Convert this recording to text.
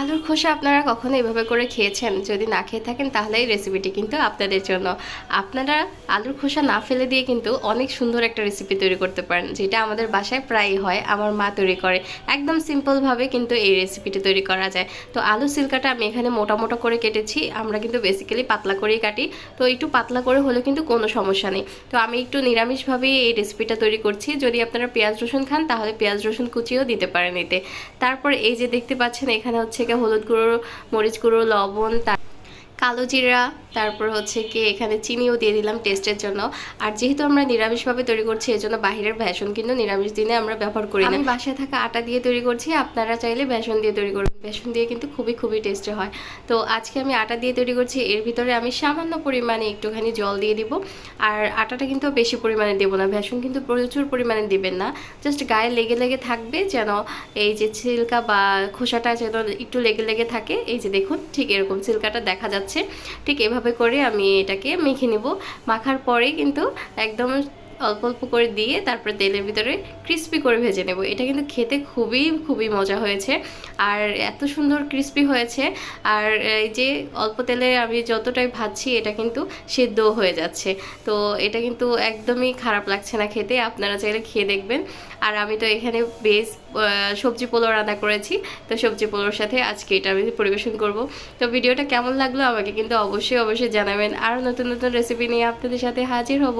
আলুর খোসা আপনারা কখনো এভাবে করে খেয়েছেন? যদি না খেয়ে থাকেন, তাহলে এই রেসিপিটি কিন্তু আপনাদের জন্য। আপনারা আলুর খোসা না ফেলে দিয়ে কিন্তু অনেক সুন্দর একটা রেসিপি তৈরি করতে পারেন, যেটা আমাদের বাসায় প্রায়ই হয়। আমার মা তৈরি করে। একদম সিম্পলভাবে কিন্তু এই রেসিপিটি তৈরি করা যায়। তো আলু সিলকাটা আমি এখানে মোটা মোটা করে কেটেছি। আমরা কিন্তু বেসিক্যালি পাতলা করেই কাটি। তো একটু পাতলা করে হলে কিন্তু কোনো সমস্যা নেই। তো আমি একটু নিরামিষভাবেই এই রেসিপিটা তৈরি করছি। যদি আপনারা পেঁয়াজ রসুন খান, তাহলে পেঁয়াজ রসুন কুচিও দিতে পারেন এতে। তারপর এই যে দেখতে পাচ্ছেন, এখানে হচ্ছে গিয়ে হলুদ গুঁড়ো মরিচ গুঁড়ো লবণ কালো জিরা, তারপর হচ্ছে কি এখানে চিনিও দিয়ে দিলাম টেস্টের জন্য। আর যেহেতু আমরা নিরামিষভাবে তৈরি করছি এই জন্য বাহিরের বেসন কিন্তু নিরামিষ দিনে আমরা ব্যবহার করি আমি বাসায় থাকা আটা দিয়ে তৈরি করছি, আপনারা চাইলে বেসন দিয়ে তৈরি করবেন। বেসন দিয়ে কিন্তু খুবই খুবই টেস্টি হয়। তো আজকে আমি আটা দিয়ে তৈরি করছি, এর ভিতরে আমি সামান্য পরিমাণে একটুখানি জল দিয়ে দিব। আর আটাটা কিন্তু বেশি পরিমাণে দেবো না, বেসন কিন্তু প্রচুর পরিমাণে দিবেন না। জাস্ট গায়ে লেগে লেগে থাকবে যেন এই যে ছিলকা বা খোসাটা যেন একটু লেগে লেগে থাকে। এই যে দেখুন, ঠিক এরকম ছিলকাটা দেখা যাচ্ছে। ঠিক এভাবে করে আমি এটাকে মেখে নেব। মাখার পরে কিন্তু একদম অল্প অল্প করে দিয়ে তারপরে তেলের ভিতরে ক্রিস্পি করে ভেজে নেব। এটা কিন্তু খেতে খুবই খুবই মজা হয়েছে। আর এত সুন্দর ক্রিস্পি হয়েছে। আর, এই যে অল্প তেলে আমি যতটাই ভাজছি, এটা কিন্তু সেদ্ধ হয়ে যাচ্ছে। তো এটা কিন্তু একদমই খারাপ লাগছে না খেতে। আপনারা চাইলে খেয়ে দেখবেন। আর আমি তো এখানে বেশ সবজি পোলাও রান্না করেছি। তো সবজি পোলাওর সাথে আজকে এটা আমি পরিবেশন করব। তো ভিডিওটা কেমন লাগল আমাকে কিন্তু অবশ্যই অবশ্যই জানাবেন। আরও নতুন নতুন রেসিপি নিয়ে আপনাদের সাথে হাজির হব।